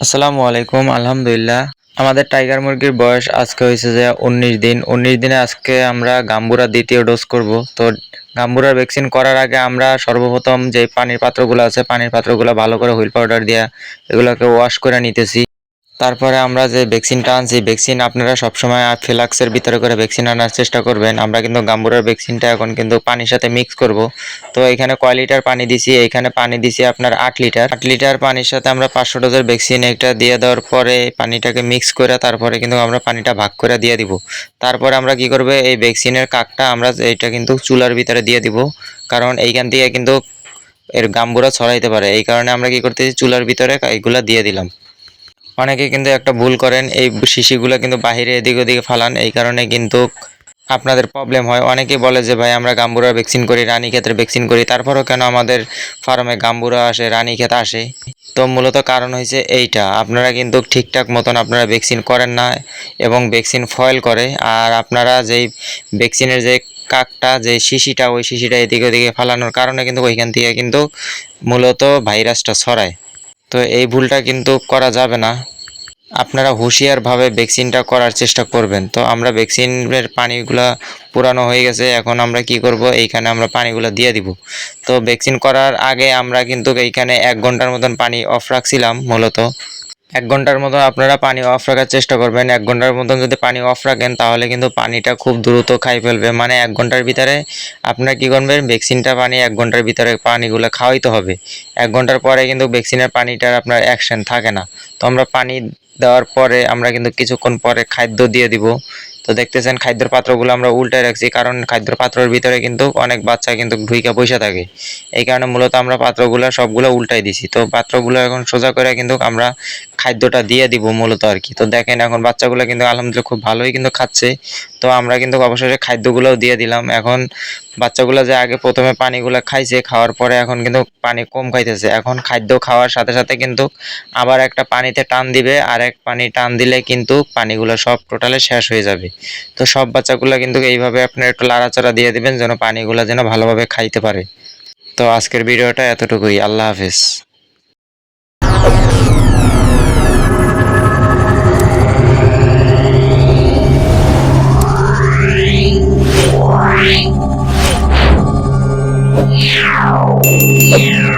আসসালামু আলাইকুম, আলহামদুলিল্লাহ। আমাদের টাইগার মুরগির বয়স আজকে হয়েছে যে উনিশ দিন। উনিশ দিনে আজকে আমরা গাম্বুরা দ্বিতীয় ডোজ করব। তো গাম্বুরার ভ্যাকসিন করার আগে আমরা সর্বপ্রথম যে পানির পাত্রগুলো আছে, পানির পাত্রগুলো ভালো করে হুইল পাউডার দিয়ে এগুলোকে ওয়াশ করে নিতেছি। তারপরে আমরা যে ভ্যাকসিনটা আনছি ভ্যাকসিন আপনারা সবসময় ফ্লাক্সের ভিতরে করে ভ্যাকসিন আনার চেষ্টা করবেন। আমরা কিন্তু গাম্বুরার ভ্যাকসিনটা এখন কিন্তু পানির সাথে মিক্স করব। তো এখানে কয় লিটার পানি দিছি? এখানে পানি দিছি আপনার আট লিটার। আট লিটার পানির সাথে আমরা পাঁচশো ডোজের ভ্যাকসিন একটা দিয়ে দেওয়ার পরে পানিটাকে মিক্স করে তারপরে কিন্তু আমরা পানিটা ভাগ করে দিয়ে দিব। তারপরে আমরা কি করব? এই ভ্যাকসিনের কাকটা আমরা এইটা কিন্তু চুলার ভিতরে দিয়ে দিব। কারণ এইখান থেকে কিন্তু এর গাম্বুরা ছড়াইতে পারে। এই কারণে আমরা কি করতেছি? চুলার ভিতরে এইগুলা দিয়ে দিলাম। অনেকে কিন্তু একটা ভুল করেন, এই শিশিগুলো কিন্তু বাহিরে এদিক ওদিকে ফালান, এই কারণে কিন্তু আপনাদের প্রবলেম হয়। অনেকেই বলে যে, ভাই, আমরা গাম্বুরা ভ্যাকসিন করি, রানী ক্ষেত্রে ভ্যাকসিন করি। তারপরেও কেন আমাদের ফার্মে গাম্বুরা আসে, রানী ক্ষেত আসে? তো মূলত কারণ হয়েছে এইটা। আপনারা কিন্তু ঠিকঠাক মতন আপনারা ভ্যাকসিন করেন না এবং ভ্যাকসিন ফয়েল করে। আর আপনারা যেই ভ্যাকসিনের যে কাকটা, যে শিশিটা, ওই শিশিটা এদিকে ওদিকে ফালানোর কারণে কিন্তু ওইখান থেকে কিন্তু মূলত ভাইরাসটা ছড়ায়। তো এই ভুলটা কিন্তু করা যাবে না। আপনারা হুঁশিয়ারভাবে ভ্যাকসিনটা করার চেষ্টা করবেন। তো আমরা ভ্যাকসিনের পানিগুলো পুরানো হয়ে গেছে, এখন আমরা কি করব? এইখানে আমরা পানিগুলো দিয়ে দিব। তো ভ্যাকসিন করার আগে আমরা কিন্তু এইখানে এক ঘণ্টার মতন পানি অফ রাখছিলাম মূলত। এক ঘণ্টার মতন আপনারা পানি অফ রাখার চেষ্টা করবেন। এক ঘণ্টার মতন যদি পানি অফ রাখেন, তাহলে কিন্তু পানিটা খুব দ্রুত খাই ফেলবে। মানে এক ঘণ্টার ভিতরে আপনার কী করবেন ভ্যাকসিনটা পানি এক ঘণ্টার ভিতরে পানিগুলো খাওয়াইতে হবে। এক ঘণ্টার পরে কিন্তু ভ্যাকসিনের পানিটার আপনার অ্যাকশন থাকে না। তো আমরা পানি দেওয়ার পরে আমরা কিন্তু কিছুক্ষণ পরে খাদ্য দিয়ে দিব। তো দেখতেছেন খাদ্যের পাত্রগুলো আমরা উল্টায় রাখছি, কারণ খাদ্যের পাত্রের ভিতরে কিন্তু অনেক বাচ্চা কিন্তু ঢুইকা বসে থাকে। এই কারণে মূলত আমরা পাত্রগুলো সবগুলো উল্টাই দিছি। তো পাত্রগুলো এখন সোজা করে কিন্তু আমরা খাদ্যটা দিয়ে দিব মূলত আর কি। তো দেখেন এখন বাচ্চাগুলো কিন্তু আলহামদুলিল্লাহ খুব ভালোই কিন্তু খাচ্ছে। তো আমরা কিন্তু অবশেষে খাদ্যগুলোও দিয়ে দিলাম। এখন বাচ্চাগুলো যে আগে প্রথমে পানিগুলো খাইছে, খাওয়ার পরে এখন কিন্তু পানি কম খাইতেছে। এখন খাদ্য খাওয়ার সাথে সাথে কিন্তু আবার একটা পানিতে টান দিবে। আর এক পানি টান দিলে কিন্তু পানিগুলো সব টোটালে শেষ হয়ে যাবে। তো সব বাচ্চাগুলো কিন্তু এইভাবে আপনার একটু লাড়াচাড়া দিয়ে দিবেন যেন পানিগুলো যেন ভালোভাবে খাইতে পারে। তো আজকের ভিডিওটা এতটুকুই। আল্লাহ হাফেজ। Yeah.